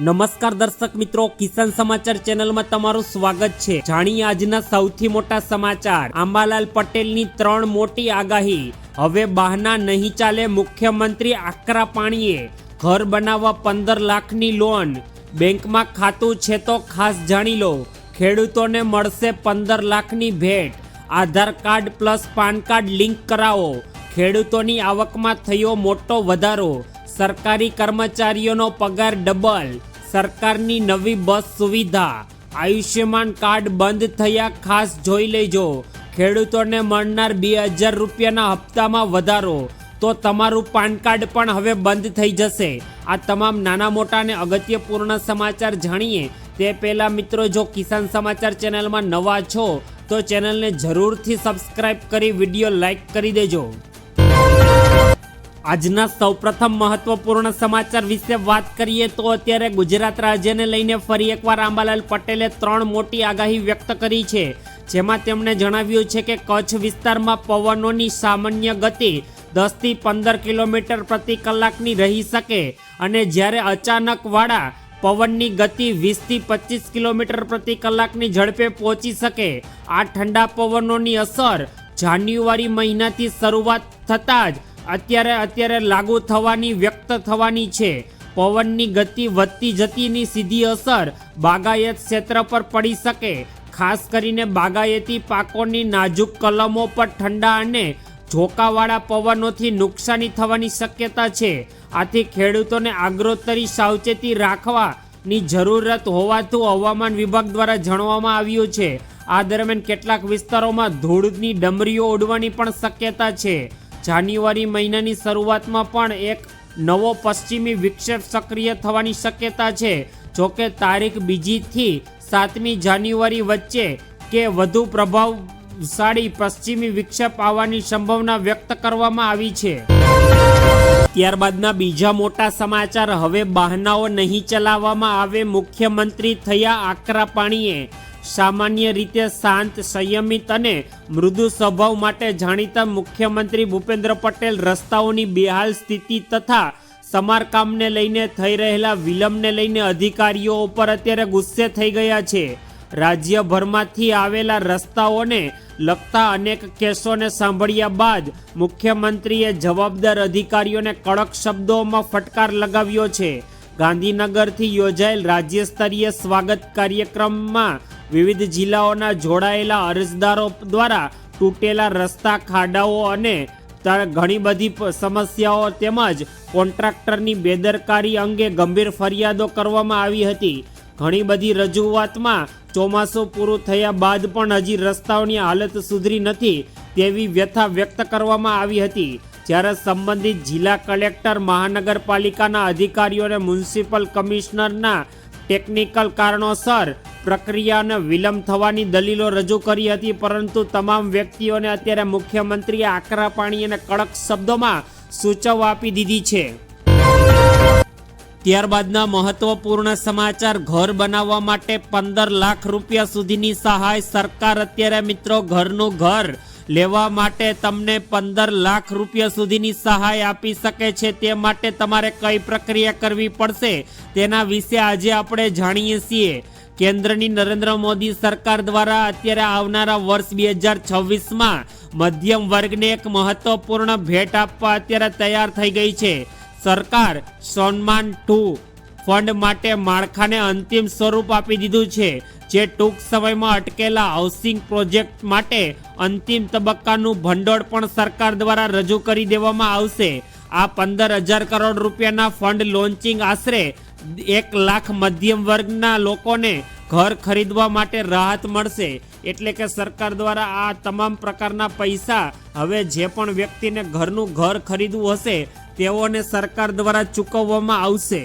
નમસ્કાર દર્શક મિત્રો, કિસાન સમાચાર ચેનલમાં તમારું સ્વાગત છે. જાણીએ આજના સૌથી મોટા સમાચાર. આંબાલાલ પટેલની ત્રણ મોટી આગાહી. હવે બહાના નહીં ચાલે મુખ્યમંત્રી આકરા પાણીએ. ઘર બનાવવા પંદર લાખની લોન. બેંકમાં ખાતું છે તો ખાસ જાણી લો. ખેડૂતોને મળશે પંદર લાખની ભેટ. Aadhaar card plus PAN card link કરાવો. ખેડૂતોની આવકમાં થયો મોટો વધારો. સરકારી કર્મચારીઓનો પગાર ડબલ. સરકારની નવી બસ સુવિધા. આયુષ્યમાન કાર્ડ બંધ થયા ખાસ જોઈ લેજો. ખેડૂતોને મળનાર બે હજાર રૂપિયાના હપ્તામાં વધારો. તો તમારું પાન કાર્ડ પણ હવે બંધ થઈ જશે. આ તમામ નાના મોટા અને અગત્યપૂર્ણ સમાચાર જાણીએ. તે પહેલાં મિત્રો, જો કિસાન સમાચાર ચેનલમાં નવા છો, તો ચેનલને જરૂરથી સબસ્ક્રાઇબ કરી વીડિયો લાઈક કરી દેજો. આજના સૌપ્રથમ મહત્વપૂર્ણ સમાચાર વિશે વાત કરીએ તો અત્યારે ગુજરાત રાજ્યને લઈને ફરી એકવાર આંબાલાલ પટેલે ત્રણ મોટી આગાહી વ્યક્ત કરી છે. જેમાં તેમણે જણાવ્યું છે કે કચ્છ વિસ્તારમાં પવનોની સામાન્ય ગતિ દસથી પંદર કિલોમીટર પ્રતિ કલાકની રહી શકે અને જ્યારે અચાનક વાળા પવનની ગતિ વીસથી પચીસ કિલોમીટર પ્રતિ કલાકની ઝડપે પહોંચી શકે. આ ઠંડા પવનોની અસર જાન્યુઆરી મહિનાથી શરૂઆત થતાં જ અત્યારે અત્યારે લાગુ થવાની, વ્યક્ત થવાની છે. પવનની ગતિ વધતી જતીની સીધી અસર બાગાયત ક્ષેત્ર પર પડી શકે. ખાસ કરીને બાગાયતી પાકોની નાજુક કલમો પર ઠંડા અને ઝોકાવાળા પવનોથી નુકસાની થવાની શક્યતા છે. આથી ખેડૂતોને આગ્રોતરી સાવચેતી રાખવાની જરૂરત હોવાતું હવામાન વિભાગ દ્વારા જણાવવામાં આવ્યું છે. આ દરમિયાન કેટલાક વિસ્તારોમાં ધૂળની ડમરીઓ ઉડવાની પણ શક્યતા છે. જાન્યુઆરી મહિનાની શરૂઆતમાં પણ એક નવો પશ્ચિમી વિક્ષેપ સક્રિય થવાની શક્યતા છે. જોકે તારીખ બીજીથી સાતમી જાન્યુઆરી વચ્ચે કે વધુ પ્રભાવશાળી પશ્ચિમી વિક્ષેપ આવવાની સંભાવના વ્યક્ત કરવામાં આવી છે. ત્યારબાદના બીજા મોટા સમાચાર હવે બહાનાઓ નહીં ચલાવવામાં આવે મુખ્યમંત્રી થયા આકરા પાણીએ સામાન્ય રીતે શાંત, સંયમિત અને મૃદુ સ્વભાવ માટે જાણીતા મુખ્યમંત્રી ભૂપેન્દ્ર પટેલ રસ્તાઓની બેહાલ સ્થિતિ તથા સમારકામને લઈને થઈ રહેલા વિલંબને લઈને અધિકારીઓ ઉપર અત્યારે ગુસ્સે થઈ ગયા છે. રાજ્યભરમાંથી આવેલા રસ્તાઓને લગતા અનેક કેસોને સાંભળ્યા બાદ મુખ્યમંત્રીએ જવાબદાર અધિકારીઓને કડક શબ્દોમાં ફટકાર લગાવ્યો છે. ગાંધીનગરથી યોજાયેલ રાજ્ય સ્તરીય સ્વાગત કાર્યક્રમમાં વિવિધ જિલ્લાઓના જોડાયેલા અરજદારો દ્વારા તૂટેલા રસ્તા, ખાડાઓ અને ઘણી બધી સમસ્યાઓ તેમજ કોન્ટ્રાક્ટરની બેદરકારી અંગે ગંભીર ફરિયાદો કરવામાં આવી હતી. ઘણી બધી રજૂઆતમાં ચોમાસું પૂરું થયા બાદ પણ હજી રસ્તાઓની હાલત સુધરી નથી તેવી વ્યથા વ્યક્ત કરવામાં આવી હતી. જ્યારે સંબંધિત જિલ્લા કલેક્ટર, મહાનગરપાલિકાના અધિકારીઓને મ્યુનિસિપલ કમિશનરના ટેકનિકલ કારણોસર પ્રક્રિયાને વિલંબ થવાની દલીલો રજૂ કરી હતી, પરંતુ તમામ વ્યક્તિઓને અત્યારે મુખ્યમંત્રીએ આકરા પાણી અને કડક શબ્દોમાં સૂચવ આપી દીધી છે. ત્યારબાદના મહત્વપૂર્ણ સમાચાર, ઘર બનાવવા માટે પંદર લાખ રૂપિયા સુધીની સહાય સરકાર અત્યારે મિત્રો ઘરનું ઘર લેવા માટે તમને પંદર લાખ રૂપિયા સુધીની સહાય આપી શકે છે, તે માટે તમારે કઈ પ્રક્રિયા કરવી પડશે તેના વિશે આજે આપણે જાણીએ છીએ. કેન્દ્રની નરેન્દ્ર મોદી સરકાર દ્વારા અત્યારે આવનારા વર્ષ બે હજાર છવ્વીસમાં મધ્યમ વર્ગને એક મહત્વપૂર્ણ ભેટ આપવા અત્યારે તૈયાર થઈ ગઈ છે. સરકાર સન્માન ટુ ફંડ માટે માળખાને અંતિમ સ્વરૂપ આપી દીધું છે, જે ટૂંક સમયમાં અટકેલા હાઉસિંગ પ્રોજેક્ટ માટે અંતિમ તબક્કાનું ભંડોળ પણ સરકાર દ્વારા રજૂ કરી દેવામાં આવશે. આ પંદર હજાર કરોડ રૂપિયાના ફંડ લોન્ચિંગ આશરે એક લાખ મધ્યમ વર્ગના લોકોને ઘર ખરીદવા માટે રાહત મળશે. એટલે કે સરકાર દ્વારા આ તમામ પ્રકારના પૈસા હવે જે પણ વ્યક્તિને ઘરનું ઘર ખરીદવું હશે, તેઓને સરકાર દ્વારા ચૂકવવામાં આવશે.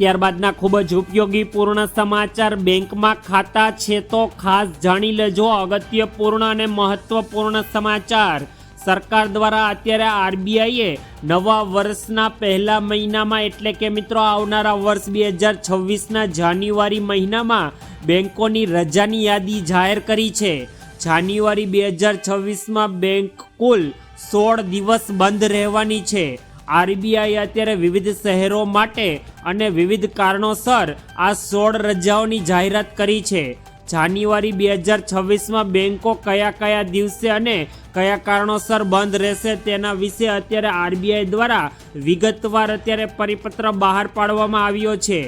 ત્યારબાદના ખૂબ જ ઉપયોગી પૂર્ણ સમાચાર બેંકમાં ખાતા છે તો ખાસ જાણી લેજો. અગત્યપૂર્ણ અને મહત્વપૂર્ણ સમાચાર. સરકાર દ્વારા અત્યારે આરબીઆઈએ નવા વર્ષના પહેલા મહિનામાં, એટલે કે મિત્રો આવનારા વર્ષ બે હજાર છવ્વીસના જાન્યુઆરી મહિનામાં બેંકોની રજાની યાદી જાહેર કરી છે. જાન્યુઆરી બે હજાર છવ્વીસમાં બેંક કુલ સોળ દિવસ બંધ રહેવાની છે. આરબીઆઈ અત્યારે વિવિધ શહેરો માટે અને વિવિધ કારણોસર આ સોળ રજાઓની જાહેરાત કરી છે. જાન્યુઆરી બે હજાર છવ્વીસમાં બેન્કો કયા કયા દિવસે અને કયા કારણોસર બંધ રહેશે તેના વિશે અત્યારે આરબીઆઈ દ્વારા વિગતવાર અત્યારે પરિપત્ર બહાર પાડવામાં આવ્યો છે.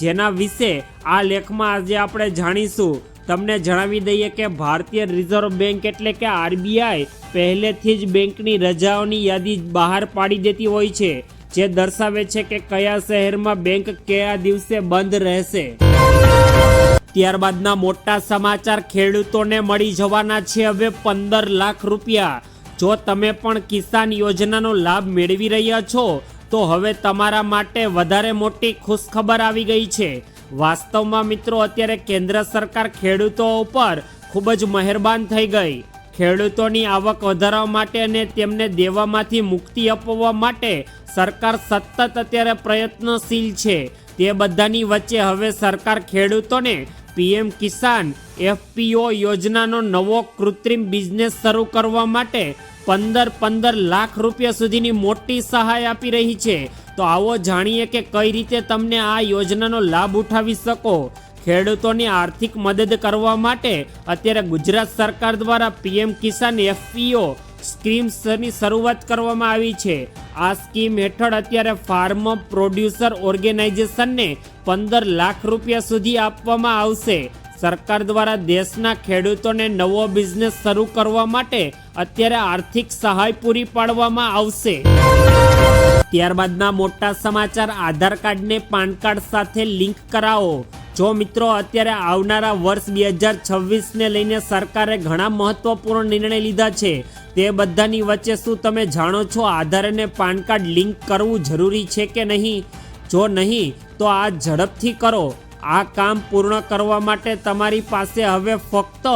જેના વિશે આ લેખમાં આજે આપણે જાણીશું. તમને જણાવી દઈએ કે ભારતીય રિઝર્વ બેંક એટલે કે આરબીઆઈ પહેલેથી જ બેંકની રજાઓની યાદી બહાર પાડી દેતી હોય છે. જે દર્શાવે છે કે કયા શહેરમાં બેંક કયા દિવસે બંધ રહેશે. ત્યારબાદના મોટા સમાચાર ખેડૂતોને મળી જવાના છે હવે પંદર લાખ રૂપિયા. જો તમે પણ કિસાન યોજનાનો લાભ મેળવી રહ્યા છો, તો હવે તમારા માટે વધારે મોટી ખુશખબર આવી ગઈ છે. વાસ્તવમાં મિત્રો, અત્યારે કેન્દ્ર સરકાર ખેડૂતો ઉપર ખૂબ જ મહેરબાન થઈ ગઈ. ખેડૂતોની આવક વધારવા માટે અને તેમને દેવામાંથી મુક્તિ અપાવવા માટે સરકાર સતત અત્યારે પ્રયત્નશીલ છે. તે બધાની વચ્ચે હવે સરકાર ખેડૂતોને પીએમ કિસાન એફપીઓ યોજનાનો નવો કૃત્રિમ બિઝનેસ શરૂ કરવા માટે પંદર પંદર લાખ રૂપિયા સુધીની મોટી સહાય આપી રહી છે. તો આવો જાણીએ કે કઈ રીતે તમને આ યોજનાનો લાભ ઉઠાવી શકો. ખેડૂતોની આર્થિક મદદ કરવા માટે અત્યારે ગુજરાત સરકાર દ્વારા પીએમ કિસાન એફપીઓ સ્કીમ્સની શરૂઆત કરવામાં આવી છે. આ સ્કીમ હેઠળ અત્યારે ફાર્મ પ્રોડ્યુસર ઓર્ગેનાઇઝેશનને પંદર લાખ રૂપિયા સુધી આપવામાં આવશે. સરકાર દ્વારા દેશના ખેડૂતોને નવો બિઝનેસ શરૂ કરવા માટે અત્યારે આર્થિક સહાય પૂરી પાડવામાં આવશે. ત્યારબાદના મોટા સમાચાર આધાર કાર્ડને પાન કાર્ડ સાથે લિંક કરાવો. જો મિત્રો, અત્યારે આવનારા વર્ષ બે હજાર છવ્વીસને લઈને સરકારે ઘણા મહત્વપૂર્ણ નિર્ણય લીધા છે. તે બધાની વચ્ચે શું તમે જાણો છો? આધાર અને પાન કાર્ડ લિંક કરવું જરૂરી છે કે નહીં? જો નહીં, તો આ ઝડપથી કરો. આ કામ પૂર્ણ કરવા માટે તમારી પાસે હવે ફક્ત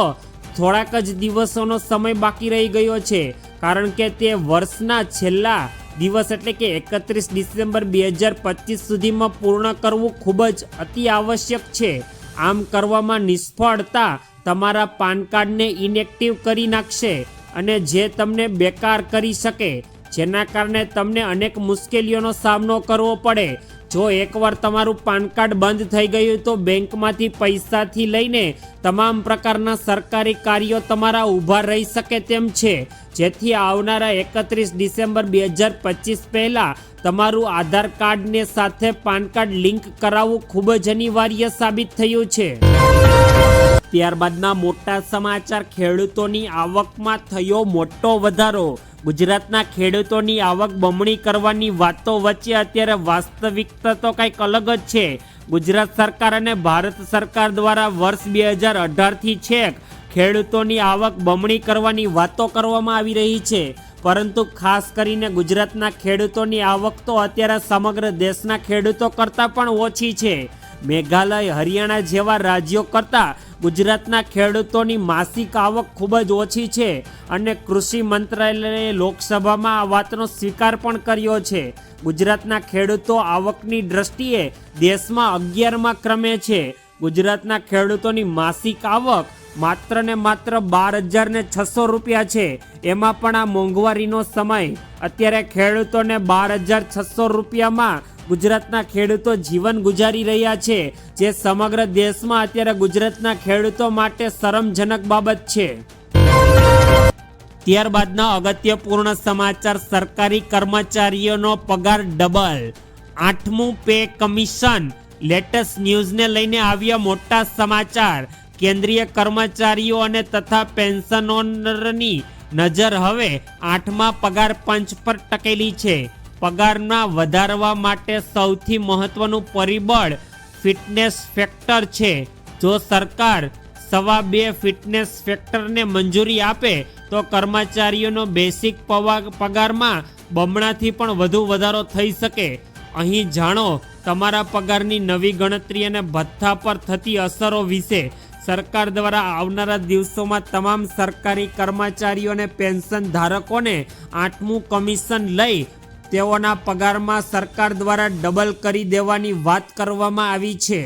થોડાક જ દિવસોનો સમય બાકી રહી ગયો છે. કારણ કે તે વર્ષના છેલ્લા દિવસ એટલે કે એકત્રીસ ડિસેમ્બર બે હજાર પચીસ સુધીમાં પૂર્ણ કરવું ખૂબ જ અતિ આવશ્યક છે. આમ કરવામાં નિષ્ફળતા તમારા પાન કાર્ડને ઇનેક્ટિવ કરી નાખશે અને જે તમને બેકાર કરી શકે, જેના કારણે તમને અનેક મુશ્કેલીઓનો સામનો કરવો પડે. જો એકવાર તમારું પાન કાર્ડ બંધ થઈ ગયું તો બેંકમાંથી પૈસાથી લઈને તમામ પ્રકારના સરકારી કાર્યો તમારા ઊભા રહી શકે તેમ છે. જેથી આવનારા એકત્રીસ ડિસેમ્બર બે હજાર પચીસ પહેલાં તમારું આધાર કાર્ડને સાથે પાન કાર્ડ લિંક કરાવવું ખૂબ જ અનિવાર્ય સાબિત થયું છે. ત્યારબાદના મોટા સમાચાર ખેડૂતોની આવકમાં થયો મોટો વધારો. ગુજરાતના ખેડૂતોની આવક બમણી કરવાની વાતો વચ્ચે અત્યારે વાસ્તવિકતા તો કંઈક અલગ જ છે. ગુજરાત સરકાર અને ભારત સરકાર દ્વારા વર્ષ બે હજાર અઢારથી છેક ખેડૂતોની આવક બમણી કરવાની વાતો કરવામાં આવી રહી છે. પરંતુ ખાસ કરીને ગુજરાતના ખેડૂતોની આવક તો અત્યારે સમગ્ર દેશના ખેડૂતો કરતાં પણ ઓછી છે. મેઘાલય, હરિયાણા જેવા રાજ્યો કરતાં ગુજરાતના ખેડૂતોની માસિક આવક ખૂબ જ ઓછી છે અને કૃષિ મંત્રાલયે લોકસભામાં આ વાતનો સ્વીકાર પણ કર્યો છે. ગુજરાતના ખેડૂતો આવકની દ્રષ્ટિએ દેશમાં અગિયારમાં ક્રમે છે. ગુજરાતના ખેડૂતોની માસિક આવક માત્ર ને માત્ર બાર હજાર ને છસો રૂપિયા છે. એમાં પણ આ મોંઘવારીનો સમય. અત્યારે ખેડૂતોને બાર હજાર છસો રૂપિયામાં ગુજરાતના ખેડૂતો જીવન ગુજારી રહ્યા છે, જે સમગ્ર દેશમાં અત્યારે ગુજરાતના ખેડૂતો માટે શરમજનક બાબત છે. ત્યારબાદના અગત્યપૂર્ણ સમાચાર, સરકારી કર્મચારીઓનો પગાર ડબલ, આઠમું પે કમિશન, લેટેસ્ટ ન્યૂઝને લઈને આવ્યા મોટા સમાચાર. કેન્દ્રીય કર્મચારીઓ અને તથા પેન્શનોની નજર હવે આઠમા પગાર પંચ પર ટકેલી છે. પગારના વધારવા માટે સૌથી મહત્વનું પરિબળ ફિટનેસ ફેક્ટર છે. જો સરકાર સવા બે ફિટનેસ ફેક્ટરને મંજૂરી આપે, તો કર્મચારીઓનો બેસિક પગારમાં બમણાથી પણ વધુ વધારો થઈ શકે. અહીં જાણો, તમારા પગારની નવી ગણતરી અને ભથ્થા પર થતી અસરો વિશે. સરકાર દ્વારા આવનારા દિવસોમાં તમામ સરકારી કર્મચારીઓ અને પેન્શન ધારકોને આઠમું કમિશન લઈ તેઓના પગારમાં સરકાર દ્વારા ડબલ કરી દેવાની વાત કરવામાં આવી છે.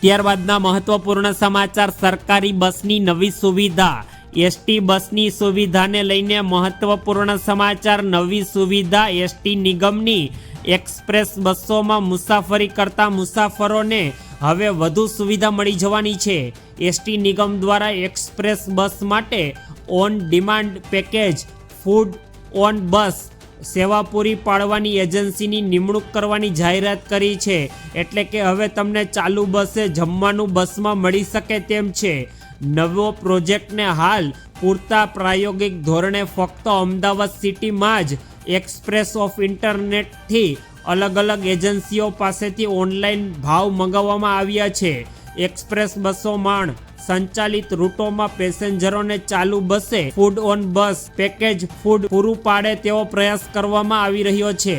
ત્યારબાદના મહત્વપૂર્ણ સમાચાર, સરકારી બસની નવી સુવિધા. એસટી બસની સુવિધાને લઈને મહત્વપૂર્ણ સમાચાર, નવી સુવિધા એસટી નિગમની એક્સપ્રેસ બસોમાં મુસાફરી કરતા મુસાફરોને હવે વધુ સુવિધા મળી જવાની છે. એસટી નિગમ દ્વારા એક્સપ્રેસ બસ માટે on demand package, food on bus સેવા પૂરી પાડવાની એજન્સીની નિમણૂક કરવાની જાહેરાત કરી છે. એટલે કે હવે તમને ચાલુ બસે જમવાનું બસમાં મળી શકે તેમ છે. નવો પ્રોજેક્ટને હાલ પૂરતા પ્રાયોગિક ધોરણે ફક્ત અમદાવાદ સિટીમાં જ એક્સપ્રેસ ઓફ ઇન્ટરનેટથી અલગ અલગ એજન્સીઓ પાસેથી ઓનલાઈન ભાવ મંગાવવામાં આવ્યા છે. એક્સપ્રેસ બસોમાં સંચાલિત રૂટોમાં પેસેન્જરોને ચાલુ બસે, food on bus, package food પૂરું પાડે તેવો પ્રયાસ કરવામાં આવી રહ્યો છે.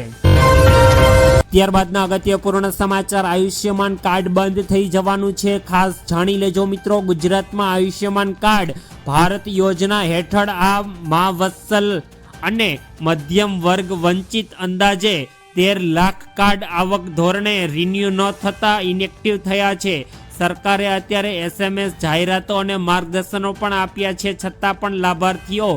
ત્યારબાદના અગત્યપૂર્ણ સમાચાર, આયુષ્યમાન કાર્ડ બંધ થઈ જવાનું છે. ખાસ જાણી લેજો મિત્રો, ગુજરાતમાં આયુષ્યમાન કાર્ડ ભારત યોજના હેઠળ આ મા વત્સલ અને મધ્યમ વર્ગ વંચિત અંદાજે તેર લાખ કાર્ડ આવક ધોરણે રિન્યુ ન થતા ઇનેક્ટિવ થયા છે. સરકારે અત્યારે એસએમએસ જાહેરાતો અને માર્ગદર્શનો પણ આપ્યા છે. છતાં પણ લાભાર્થીઓ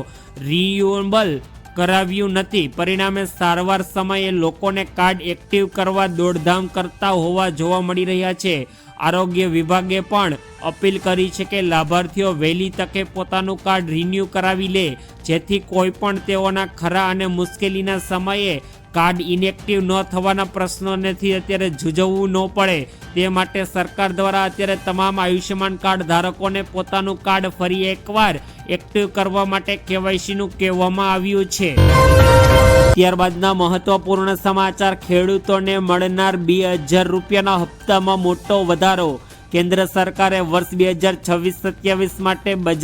રિન્યુએબલ કરાવ્યું નથી. પરિણામે સારવાર સમયે લોકોને કાર્ડ એક્ટિવ કરવા દોડધામ કરતા હોવા જોવા મળી રહ્યા છે. આરોગ્ય વિભાગે પણ અપીલ કરી છે કે લાભાર્થીઓ વહેલી તકે પોતાનું કાર્ડ રિન્યૂ કરાવી લે, જેથી કોઈ પણ તેઓના ખરા અને મુશ્કેલીના સમયે કાર્ડ ઇનેક્ટિવ ન થવાના પ્રશ્નોનેથી અત્યારે જૂઝવવું ન પડે. તે માટે સરકાર દ્વારા અત્યારે તમામ આયુષ્યમાન કાર્ડ ધારકોને પોતાનું કાર્ડ ફરી એકવાર એક્ટિવ કરવા માટે કેવાયસીનું કહેવામાં આવ્યું છે. ત્યારબાદના મહત્વપૂર્ણ સમાચાર, ખેડૂતોને મળનાર બે હજાર રૂપિયાના હપ્તામાં મોટો વધારો. કેન્દ્ર સરકારે વર્ષ બે હજાર છવ્વીસ સત્યાવીસ માટે બજાર